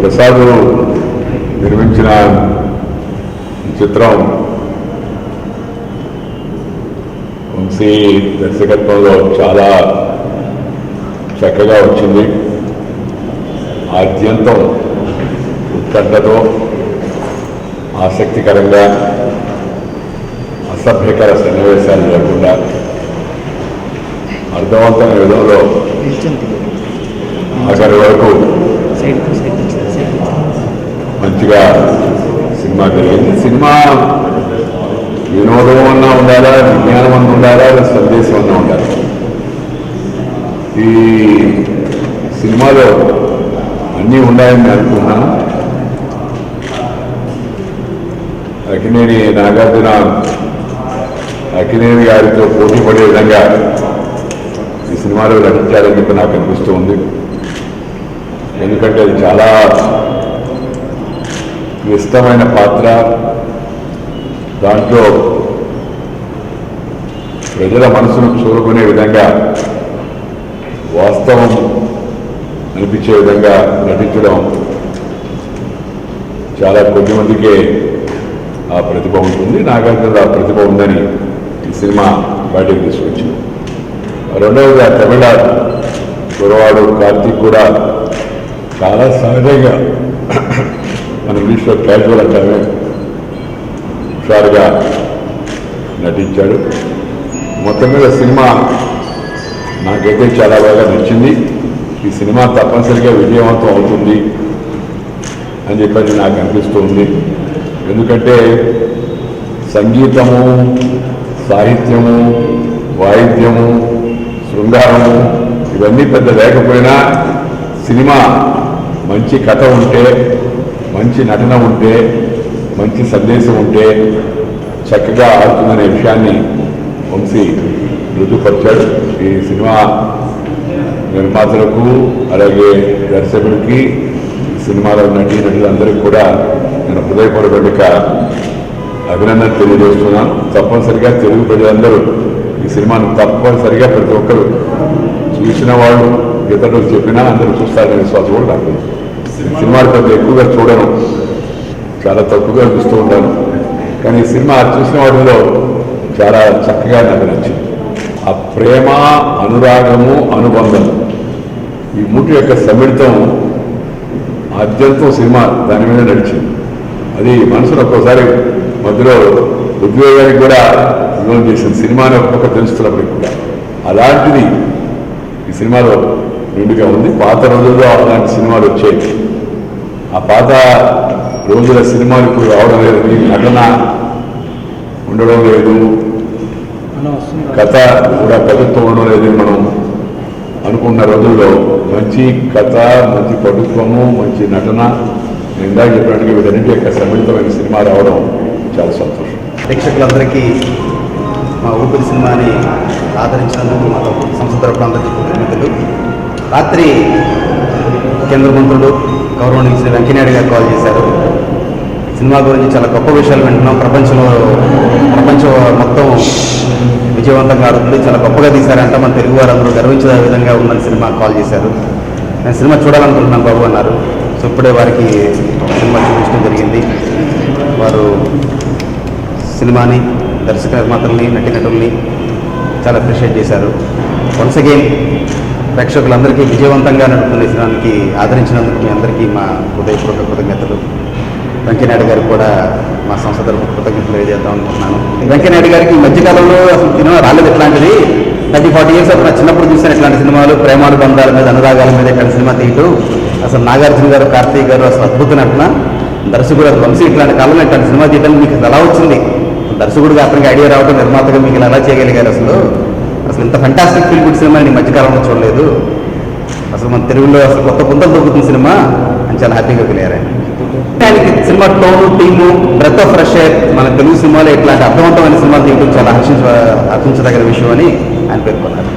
ప్రసాద్ నిర్మించిన ఈ చిత్రం వంశీ దర్శకత్వంలో చాలా చక్కగా వచ్చింది ఆద్యంతం ఉత్కంఠతో ఆసక్తికరంగా అసభ్యకర సన్నివేశాలు లేకుండా అర్థవంతమైన విధంలో అక్కడి వరకు మంచిగా సినిమా జరిగింది. సినిమా వినోదం అన్నా ఉండాలా విజ్ఞానం అన్న ఉండాలా సందేశం అన్నా ఉండాలి? ఈ సినిమాలో అన్నీ ఉన్నాయని అనుకున్నాను. అకినేని నాగార్జున అకినేని గారితో పోటీ పడే విధంగా ఈ సినిమాలో నటించాలని చెప్పి నాకు అనిపిస్తూ ఉంది. ఎందుకంటే అది చాలా క్లిష్టమైన పాత్ర. దాంట్లో ప్రజల మనసును చూరుకునే విధంగా వాస్తవం అనిపించే విధంగా నటించడం చాలా కొద్ది మందికే ఆ ప్రతిభ ఉంటుంది. నాగార్జున ఆ ప్రతిభ ఉందని ఈ సినిమా బయటకు తీసుకొచ్చింది. రెండవది ఆ తమిళనాడు. కురవాడు కార్తీక్ కూడా చాలా సహజంగా మన ఇంగ్లీష్లో క్యాజువల్ అంటామే హుషారుగా నటించాడు. మొత్తం మీద సినిమా నాకైతే చాలా బాగా నచ్చింది. ఈ సినిమా తప్పనిసరిగా విజయవంతం అవుతుంది అని చెప్పని నాకు అనిపిస్తుంది. ఎందుకంటే సంగీతము సాహిత్యము వాయిద్యము శృంగారము ఇవన్నీ పెద్ద లేకపోయినా సినిమా మంచి కథ ఉంటే మంచి నటన ఉంటే మంచి సందేశం ఉంటే చక్కగా ఆడుతుందనే విషయాన్ని వంశీ రుజుపరిచాడు ఈ సినిమా నిర్మాతలకు అలాగే దర్శకుడికి ఈ సినిమాలో నటి నటులందరికీ కూడా నేను హృదయపూర్వక అభినందన తెలియజేస్తున్నాను. తప్పనిసరిగా తెలుగు ప్రజలందరూ ఈ సినిమాను తప్పనిసరిగా ప్రతి ఒక్కరు చూసిన వాళ్ళు ఇతరులు చెప్పినా అందరూ చూస్తారనే విశ్వాసం కూడా నాకు సినిమాలు పెద్ద ఎక్కువగా చూడను. చాలా తక్కువగా చూస్తూ ఉంటాను. కానీ ఈ సినిమా చూసిన వాటిలో చాలా చక్కగా నాకు నచ్చింది. ఆ ప్రేమ అనురాగము అనుబంధము ఈ మూటి యొక్క సమ్మిళితం ఆద్యంతం సినిమా దాని మీద నడిచింది. అది మనసును ఒక్కోసారి మధ్యలో ఉద్వేగానికి కూడా లోన్ చేసింది సినిమాని ఒక్కొక్క తెలుస్తున్నప్పటికి కూడా. అలాంటిది ఈ సినిమాలో నిండుగా ఉంది. పాత రోజుల్లో అలాంటి సినిమాలు వచ్చేవి. ఆ పాత రోజుల సినిమాలు ఇప్పుడు రావడం లేదు. నటన ఉండడం లేదు. కథ కూడా కథతో ఉండడం లేదని మనం. అనుకున్న రోజుల్లో మంచి కథ మంచి ప్రభుత్వము మంచి నటన నిండా చెప్పినట్టుగా వీటన్నింటి యొక్క సమ్మిళితమైన సినిమా రావడం చాలా సంతోషం. ప్రేక్షకులందరికీ మా ఊపిరి సినిమాని ఆదరించినందుకు మా సంస్థ తరపున అందరికీ కృతజ్ఞతలు. రాత్రి కేంద్ర మంత్రులు గౌరవనీయులు శ్రీ వెంకయ్యనాయుడు గారు కాల్ చేశారు. సినిమా గురించి చాలా గొప్ప విషయాలు వింటున్నాం. ప్రపంచంలో ప్రపంచం మొత్తం విజయవంతంగా ఆడుతుంది చాలా గొప్పగా తీశారంట. మన తెలుగు వారందరూ గర్వించే విధంగా ఉందని సినిమా కాల్ చేశారు. నేను సినిమా చూడాలనుకుంటున్నాను బాబు అన్నారు. సో ఇప్పుడే వారికి సినిమా చూపించడం జరిగింది. వారు సినిమాని దర్శక నిర్మాతల్ని నటీనటుల్ని చాలా అప్రిషియేట్ చేశారు. వన్స్ అగైన్ ప్రేక్షకులందరికీ విజయవంతంగా నడుపుతున్న సినిమానికి ఆదరించినందుకు మీ అందరికీ మా హృదయపూర్వక కృతజ్ఞతలు. వెంకయ్యనాయుడు గారికి కూడా మా సంస్థ తరఫున కృతజ్ఞతలు తెలియజేద్దాం అనుకుంటున్నాను. వెంకయ్యనాయుడు గారికి ఈ మధ్యకాలంలో అసలు సినిమా రాలేదు ఇట్లాంటిది థర్టీ ఫార్టీ ఇయర్స్ అప్పుడు చిన్నప్పుడు చూసిన ఇట్లాంటి సినిమాలు ప్రేమాలు బంధాల మీద అనురాగాల మీద ఇట్లాంటి సినిమా తీయటం. అసలు నాగార్జున గారు కార్తీక్ గారు అసలు అద్భుత నటన. దర్శకుడు అసలు వంశీ ఇట్లాంటి కాలంలో ఇట్లాంటి సినిమా తీయడానికి మీకు ఎలా వచ్చింది? దర్శకుడిగా అతనికి ఐడియా రావడం నిర్మాతగా మీకు ఇలా ఎలా చేయగలిగారు అసలు? అసలు ఇంత ఫంటాస్టిక్ ఫీల్ గుడ్ సినిమా నేను మధ్యకాలంలో చూడలేదు. అసలు మన తెలుగులో అసలు కొత్త పుంతలు దొరుకుతున్న సినిమా అని చాలా హ్యాపీగా ఫీల్ అయ్యారు దానికి cinema tone team breath of fresh air మన తెలుగు సినిమాలో ఇట్లాంటి అర్థవంతమైన సినిమాలు తీయడం చాలా హర్షించ హర్షించదగిన విషయం అని ఆయన పేర్కొన్నారు.